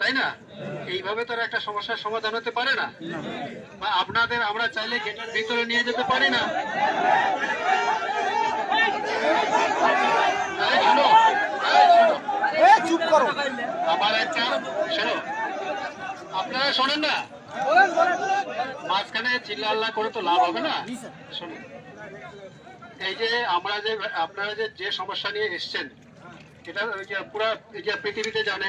তাই না? এইভাবে তো একটা সমস্যার সমাধান হতে পারে না। বা আপনাদের আমরা চাইলে গেটের ভিতরে নিয়ে যেতে পারি না। চুপ করো। আমার একটা শোনো। আপনারা শোনেন না? মাঝখানে চিল্লা আল্লাহ করে তো লাভ হবে না? শুনুন এই যে আমরা যে আপনারা যে যে সমস্যা নিয়ে এসছেন এটা পুরা পৃথিবীতে জানে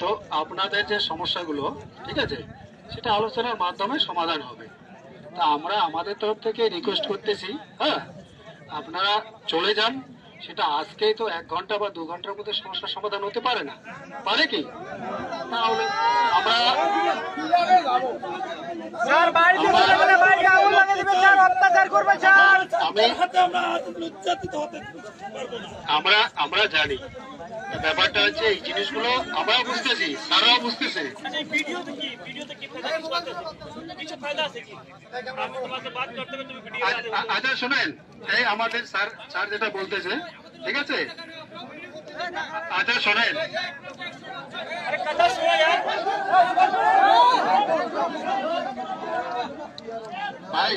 তো আপনাদের যে সমস্যাগুলো ঠিক আছে সেটা আলোচনার মাধ্যমে সমাধান হবে। তা আমরা আমাদের তরফ থেকে রিকোয়েস্ট করতেছি হ্যাঁ? আপনারা চলে যান সেটা আজকেই তো এক ঘণ্টা বা দু ঘণ্টার মধ্যে সমস্যার সমাধান হতে পারে না। পারে কি? তাহলে আমরা স্যার বাড়িতে চলে গেলে বাড়িতে আগুন লাগিয়ে দিবে স্যার অত্যাচার করবে স্যার। আমি আমরা আমরা জানি। ব্যাপারটা হচ্ছে এই জিনিসগুলো আমরাও বুঝতেছি তারাও বুঝতেছে। আচ্ছা শুনেন এই আমাদের স্যার স্যার যেটা বলতেছে ঠিক আছে? আচ্ছা শোনেন। ভাই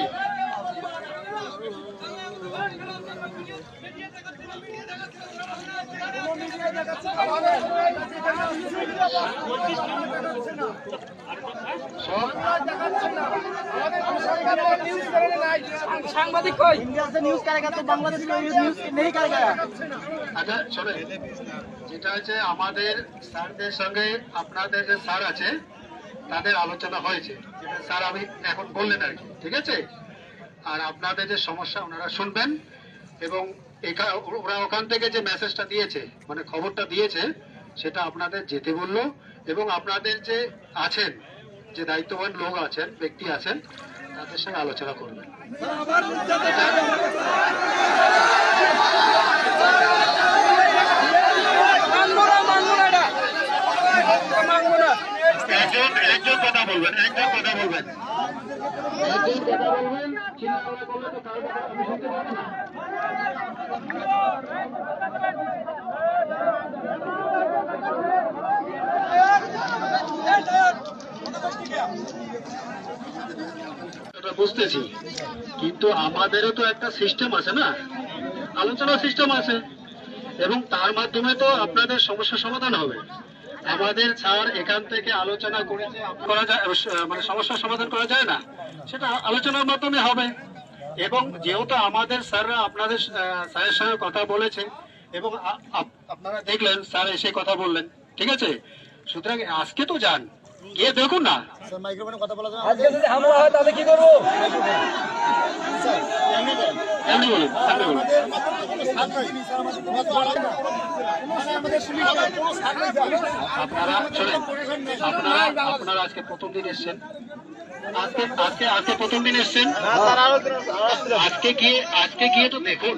সাংবাদিক কই? ইন্ডিয়াতে নিউজ বাংলাদেশে নিউজ নেই আচ্ছা যেটা আছে আমাদের স্যারদের সঙ্গে আপনাদের যে স্যার আছে তাদের আলোচনা হয়েছে। স্যার আমি এখন বললেন আর কি ঠিক আছে? আর আপনাদের যে সমস্যা ওনারা শুনবেন এবং ওরা ওখান থেকে যে মেসেজটা দিয়েছে মানে খবরটা দিয়েছে সেটা আপনাদের যেতে বলল এবং আপনাদের যে আছেন যে দায়িত্ববান লোক আছেন ব্যক্তি আছেন তাদের সঙ্গে আলোচনা করবেন। একজন একজন কথা বলবেন একজন কথা বলবেন। বুঝতেছি, কিন্তু আমাদেরও তো একটা সিস্টেম আছে না? আলোচনা সিস্টেম আছে, এবং তার মাধ্যমে তো আপনাদের সমস্যার সমাধান হবে। আমাদের স্যার এখান থেকে আলোচনা করে করা যায় মানে সমস্যার সমাধান করা যায় না, সেটা আলোচনার মাধ্যমে হবে। এবং যেহেতু আমাদের স্যাররা আপনাদের স্যারের সঙ্গে কথা বলেছে, এবং আপনারা দেখলেন, স্যার এসে কথা বললেন, ঠিক আছে? সুতরাং আজকে তো যান। দেখুন না। আজকে যদি হামলা হয় তাহলে কি করব? এমনি বলুন? সামনে বলুন? আপনারা আপনারা আপনারা আজকে প্রথম দিন এসছেন। আজকে আজকে আজকে প্রথম দিন এসছেন? আজকে গিয়ে আজকে গিয়ে তো দেখুন।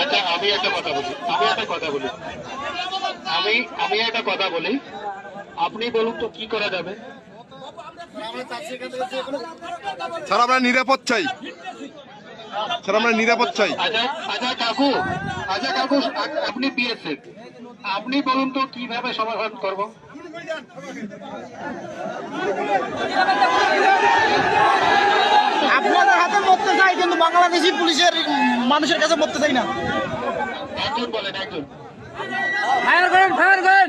আচ্ছা আমি একটা কথা বলি আমি একটা কথা বলি। আমি আমি একটা কথা বলি। আপনি বলুন তো কি করা যাবে? স্যার আমরা নিরাপদ চাই। স্যার আমরা নিরাপদ চাই। আচ্ছা কাকু আচ্ছা কাকু আপনি বিএসএফ আপনি বলুন তো কীভাবে সমাধান করব? আপনাদের হাতে মরতে চাই কিন্তু বাংলাদেশি পুলিশের মানুষের কাছে মরতে চাই না। একজন বলেন একজন। ফায়ার করেন ফায়ার করেন।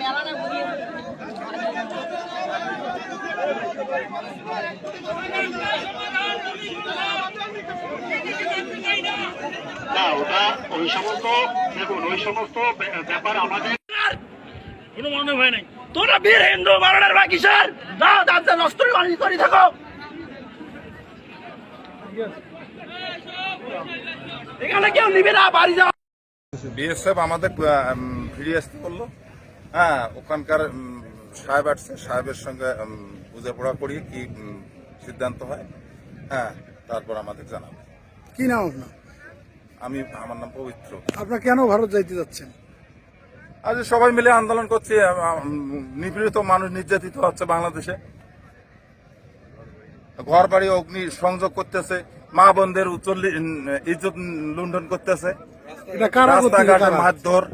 না ওটা ওই সমস্ত দেখুন ওই সমস্ত ব্যাপার ব্যাপার আমাদের কোনো মনে হয় নাই। তোরা বীর হিন্দু মারণের বাকি স্যার যাও দাঁত নষ্ট করে করে থাকো। এখানে কেউ নিবে না বাড়ি যাও। বিএসএফ আমাদের ফিরিয়ে আসতে বলল। হ্যাঁ ওখানকার সাহেব আসছে সাহেবের সঙ্গে বুঝাপড়া করিয়ে কি সিদ্ধান্ত হয়? হ্যাঁ তারপর আমাদের জানাবে। কি নাম আপনার? আমি আমার নাম পবিত্র। আপনার কেন ভারত যাইতে যাচ্ছেন? আজ সবাই মিলে আন্দোলন করছি নিপীড়িত মানুষ নির্যাতিত হচ্ছে বাংলাদেশে। ঘর বাড়ি অগ্নি সংযোগ করতেছে মা বোনদের ইজ্জত লুণ্ঠন করতেছে। রাস্তাঘাটে মারধর।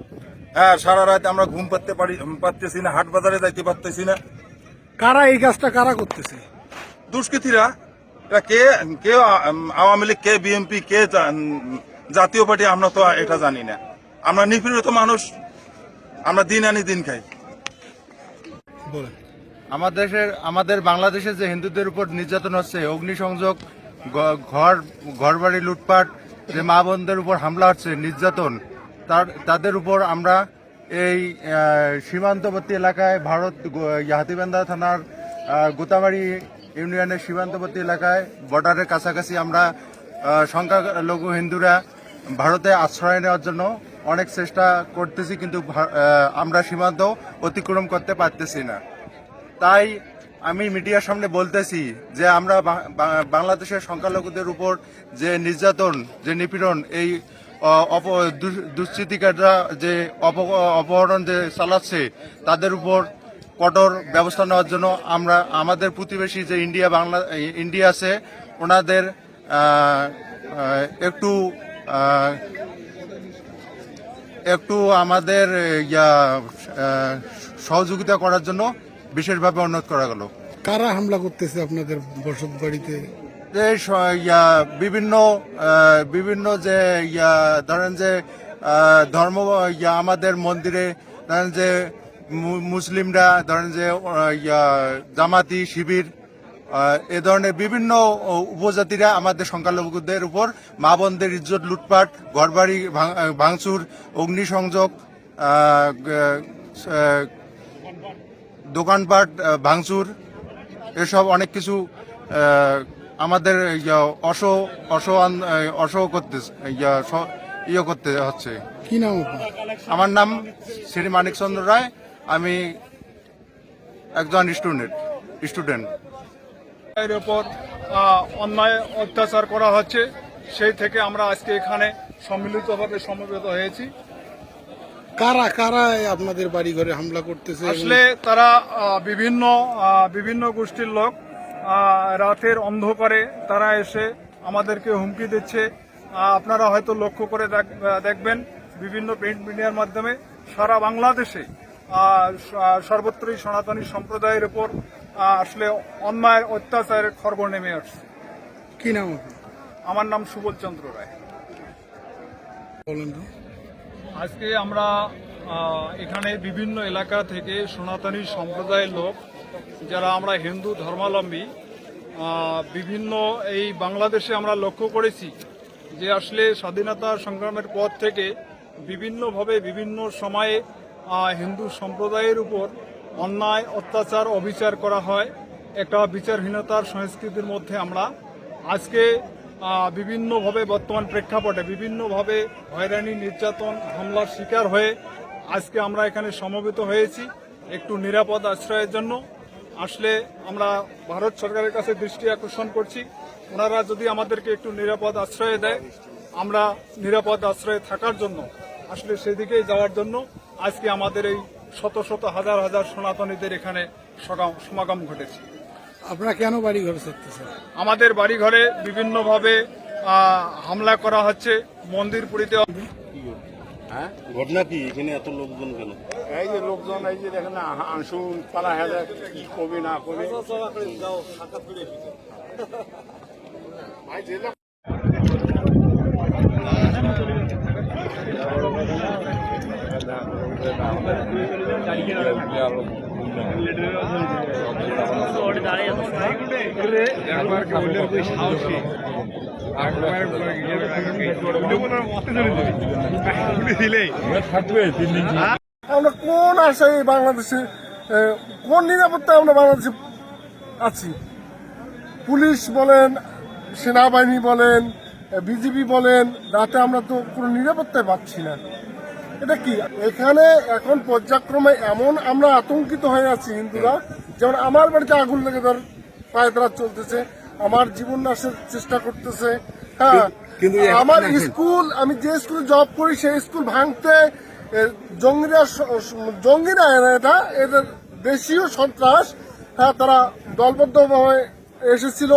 হ্যাঁ সারা রাত আমরা ঘুম পাতে পারি পারতেছি না হাট বাজারে যাইতে পারতেছি না। কারা এই কাজটা কারা করতেছে? দুষ্কৃতীরা এরা কে কে আওয়ামী লীগ কে বিএনপি কে জাতীয় পার্টি আমরা তো এটা জানি না। আমরা নিপীড়িত মানুষ আমরা দিন আনি দিন খাই। আমাদের দেশের আমাদের বাংলাদেশের যে হিন্দুদের উপর নির্যাতন হচ্ছে অগ্নিসংযোগ ঘর ঘরবাড়ি লুটপাট যে মা বোনদের উপর হামলা হচ্ছে নির্যাতন তার, তাদের উপর আমরা এই সীমান্তবর্তী এলাকায় ভারত হাতিবান্ধা থানার গোতাবাড়ি ইউনিয়নের সীমান্তবর্তী এলাকায় বর্ডারের কাছাকাছি আমরা সংখ্যালঘু হিন্দুরা ভারতে আশ্রয় নেওয়ার জন্য অনেক চেষ্টা করতেছি, কিন্তু আমরা সীমান্ত অতিক্রম করতে পারতেছি না। তাই আমি মিডিয়ার সামনে বলতেছি যে আমরা বাংলাদেশের সংখ্যালঘুদের উপর যে নির্যাতন, যে নিপীড়ন, এই দুষ্কৃতিকাররা যে অপ- অপহরণ যে চালাচ্ছে, তাদের উপর কঠোর ব্যবস্থা নেওয়ার জন্য আমরা, আমাদের প্রতিবেশী যে ইন্ডিয়া, বাংলা, ইন্ডিয়া আছে, ওনাদের একটু একটু আমাদের, ইয়া সহযোগিতা করার জন্য বিশেষভাবে অনুরোধ করা গেল। কারা হামলা করতেছে আপনাদের বসত বাড়িতে? যে বিভিন্ন বিভিন্ন যে, ইয়া, ধরেন যে ধর্ম আমাদের মন্দিরে, ধরেন যে মুসলিমরা, ধরেন যে জামাতি, শিবির এ ধরনের বিভিন্ন উপজাতিরা আমাদের সংখ্যালঘুদের উপর মা বোনদের ইজ্জত লুটপাট, ঘরবাড়ি ভাঙ- ভাঙচুর, অগ্নিসংযোগ দোকানপাট ভাঙচুর, এসব অনেক কিছু আমাদের ইয়া অস অস অস করতে ইয়া ইয়ে করতে হচ্ছে। কি নাম আমার নাম শ্রী মানিকচন্দ্র রায়। আমি একজন স্টুডেন্ট স্টুডেন্ট। এর উপর অন্যায় অত্যাচার করা হচ্ছে সেই থেকে আমরা আজকে এখানে সম্মিলিতভাবে সমবেত হয়েছি। কারা কারা আপনাদের বাড়ি ঘরে হামলা করতেছে? আসলে তারা বিভিন্ন বিভিন্ন গোষ্ঠীর লোক রাতের অন্ধকারে তারা এসে আমাদেরকে হুমকি দিচ্ছে। আপনারা হয়তো লক্ষ্য করে দেখ- দেখবেন বিভিন্ন প্রিন্ট মিডিয়ার মাধ্যমে সারা বাংলাদেশে সর্বত্রই সনাতনী সম্প্রদায়ের উপর আসলে অন্যায় অত্যাচারের খর্ব নেমে আসছে। কি নাম আমার নাম সুবোধ চন্দ্র রায়। বলেন তো। আজকে আমরা এখানে বিভিন্ন এলাকা থেকে সনাতনী সম্প্রদায়ের লোক যারা আমরা হিন্দু ধর্মাবলম্বী বিভিন্ন এই বাংলাদেশে আমরা লক্ষ্য করেছি যে আসলে স্বাধীনতা সংগ্রামের পর থেকে বিভিন্নভাবে বিভিন্ন সময়ে হিন্দু সম্প্রদায়ের উপর অন্যায়, অত্যাচার, অবিচার করা হয়। একটা বিচারহীনতার সংস্কৃতির মধ্যে আমরা আজকে বিভিন্নভাবে বর্তমান প্রেক্ষাপটে বিভিন্নভাবে হয়রানি, নির্যাতন, হামলার শিকার হয়ে আজকে আমরা এখানে সমবেত হয়েছি। একটু নিরাপদ আশ্রয়ের জন্য আসলে আমরা ভারত সরকারের কাছে দৃষ্টি আকর্ষণ করছি। ওনারা যদি আমাদেরকে একটু নিরাপদ আশ্রয় দেয় আমরা নিরাপদ আশ্রয়ে থাকার জন্য আসলে সেদিকেই যাওয়ার জন্য আজকে আমাদের এই শত শত হাজার হাজার সনাতনীদের এখানে সমাগম ঘটেছে। আপনারা কেন বাড়ি ঘর ছাড়তেছেন? আমাদের বাড়িঘরে বিভিন্নভাবে হামলা করা হচ্ছে। মন্দির পুরীতে ঘটনা কি? এখানে এত লোকজন কেন? এই যে লোকজন এই যে দেখেন না আংশু পালা হেলে কি কবি না কবি আমরা কোন আশায় বাংলাদেশে কোন নিরাপত্তায় আমরা বাংলাদেশে আছি? পুলিশ বলেন সেনাবাহিনী বলেন বিজিবি বলেন রাতে আমরা তো কোনো নিরাপত্তায় পাচ্ছি না। এটা কি? এখানে এখন পর্যায়ক্রমে এমন আমরা আতঙ্কিত হয়ে আছি হিন্দুরা যেমন আমার বাড়িতে আগুন লেগে ধর পায়তারা চলতেছে আমার জীবন নাশের চেষ্টা করতেছে। হ্যাঁ আমার স্কুল আমি যে স্কুলে জব করি সেই স্কুল ভাঙতে জঙ্গিরা জঙ্গিরা এরা এটা এদের দেশীয় সন্ত্রাস হ্যাঁ তারা দলবদ্ধভাবে এসেছিল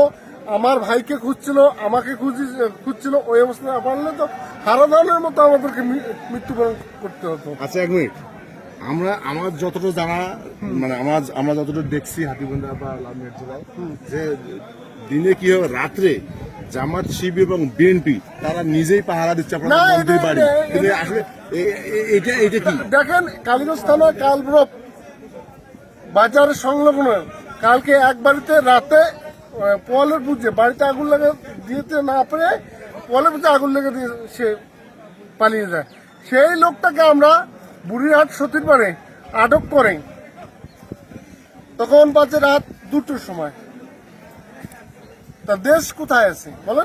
আমার ভাইকে খুঁজছিল আমাকে খুঁজি খুঁজছিল ওই অবস্থায় পারলে তো হারাধনের মতো আমাদেরকে মৃত্যুবরণ করতে হতো। আচ্ছা এক মিনিট। আমরা আমার যতটা জানা মানে আমার আমরা যতটা দেখছি হাতিবন্ধা বা লালমেট জেলায় যে দিনে কি হবে রাত্রে জামাত শিব এবং বিএনপি তারা নিজেই পাহারা দিচ্ছে না, আপনার বাড়ি। এটা- কিন্তু আসলে এটা এটা কি? দেখেন কালীগঞ্জ থানা বাজার সংলগ্ন। কালকে এক বাড়িতে রাতে পোয়ালের পুজো বাড়িতে আগুন লাগা দিতে না পেরে পোয়ালের পুজো আগুন লেগে দিয়ে সে পালিয়ে যায়। সেই লোকটাকে আমরা বুড়িরহাট সতীর পারে আটক করে। তখন বাজে রাত দুটোর সময়। তা দেশ কোথায় আছে বলেন